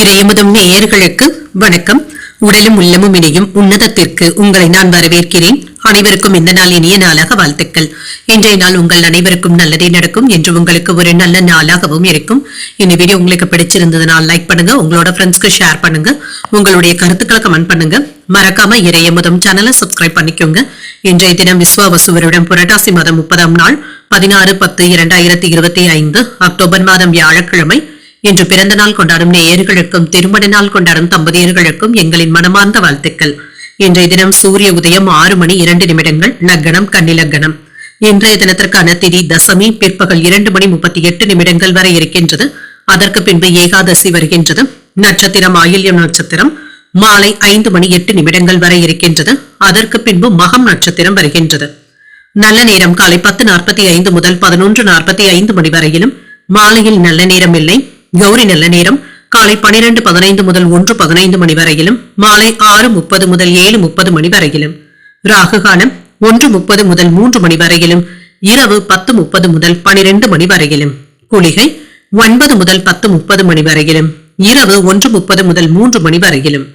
இறையமுதம் நேயர்களுக்கு வணக்கம். உடலும் உள்ளமும் இணையும் உன்னதத்திற்கு உங்களை நான் வரவேற்கிறேன். அனைவருக்கும் இந்த நாள் இனிய நாளாக வாழ்த்துக்கள். இன்றைய நாள் உங்கள் அனைவருக்கும் நல்லதே நடக்கும் என்று உங்களுக்கு ஒரு நல்ல நாளாகவும் இருக்கும். இந்த வீடியோ உங்களுக்கு பிடிச்சிருந்ததுனால் லைக் பண்ணுங்க உங்களோட ஃப்ரெண்ட்ஸ்க்கு ஷேர் பண்ணுங்க உங்களுடைய கருத்துக்களை கமெண்ட் பண்ணுங்க. மறக்காம இறையமுதம் சேனலை சப்ஸ்கிரைப் பண்ணிக்கோங்க. இன்றைய தினம் விஸ்வாவசுவருடன் புரட்டாசி மாதம் முப்பதாம் நாள் பதினாறு பத்து இரண்டாயிரத்தி இருபத்தி ஐந்து அக்டோபர் மாதம் வியாழக்கிழமை இன்று பிறந்த நாள் கொண்டாடும் நேயர்களுக்கும் திருமண நாள் கொண்டாடும் தம்பதியர்களுக்கும் எங்களின் மனமார்ந்த வாழ்த்துக்கள். இன்றைய தினம் சூரிய உதயம் ஆறு மணி இரண்டு நிமிடங்கள் லக்னம் கன்னிலக்கணம் இன்றைய தினத்திற்கான திதி தசமி பிற்பகல் இரண்டு மணி முப்பத்தி எட்டு நிமிடங்கள் வரை இருக்கின்றது. அதற்கு பின்பு ஏகாதசி வருகின்றது. நட்சத்திரம் ஆயில்யம் நட்சத்திரம் மாலை ஐந்து மணி எட்டு நிமிடங்கள் வரை இருக்கின்றது. அதற்கு பின்பு மகம் நட்சத்திரம் வருகின்றது. நல்ல நேரம் காலை பத்து நாற்பத்தி ஐந்து முதல் பதினொன்று நாற்பத்தி ஐந்து மணி வரையிலும் மாலையில் நல்ல நேரம் இல்லை. கௌரி நல்ல நேரம். காலை பனிரெண்டு பதினைந்து முதல் ஒன்று பதினைந்து மணி வரையிலும் மாலை ஆறு முப்பது முதல் ஏழு முப்பது மணி வரையிலும். ராகு காலம் ஒன்று முப்பது முதல் மூன்று மணி வரையிலும் இரவு பத்து முப்பது முதல் பனிரெண்டு மணி வரையிலும். குளிகை ஒன்பது முதல் பத்து முப்பது மணி வரையிலும் இரவு ஒன்று முப்பது முதல் மூன்று மணி வரையிலும்.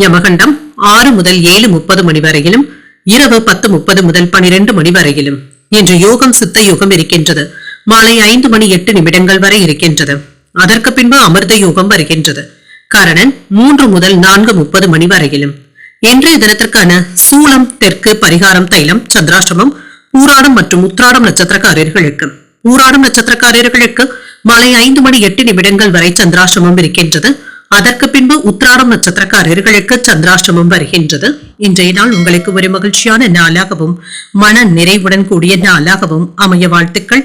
யமகண்டம் ஆறு முதல் ஏழு முப்பது மணி வரையிலும் இரவு பத்து முப்பது முதல் பனிரெண்டு மணி வரையிலும். இன்று யோகம் சித்த யோகம் இருக்கின்றது. மாலை ஐந்து மணி எட்டு நிமிடங்கள் வரை இருக்கின்றது. அதற்கு பின்பு அமிர்த யோகம் வருகின்றது. கரணன் மூன்று முதல் நான்கு முப்பது மணி வரையிலும். இன்றைய தினத்திற்கான சூளம் தெற்கு பரிகாரம் தைலம் சந்திராஷ்டமம் ஊராடம் மற்றும் உத்ராடம் நட்சத்திரக்காரர்களுக்கு. ஊராடம் நட்சத்திரக்காரர்களுக்கு மாலை ஐந்து மணி எட்டு நிமிடங்கள் வரை சந்திராஷ்டமம் இருக்கின்றது. அதற்கு பின்பு உத்ராடம் நட்சத்திரக்காரர்களுக்கு சந்திராஷ்டமம் வருகின்றது. இன்றைய நாள் உங்களுக்கு ஒரு மகிழ்ச்சியான நாளாகவும் மன நிறைவுடன் கூடிய நாளாகவும் அமைய வாழ்த்துக்கள்.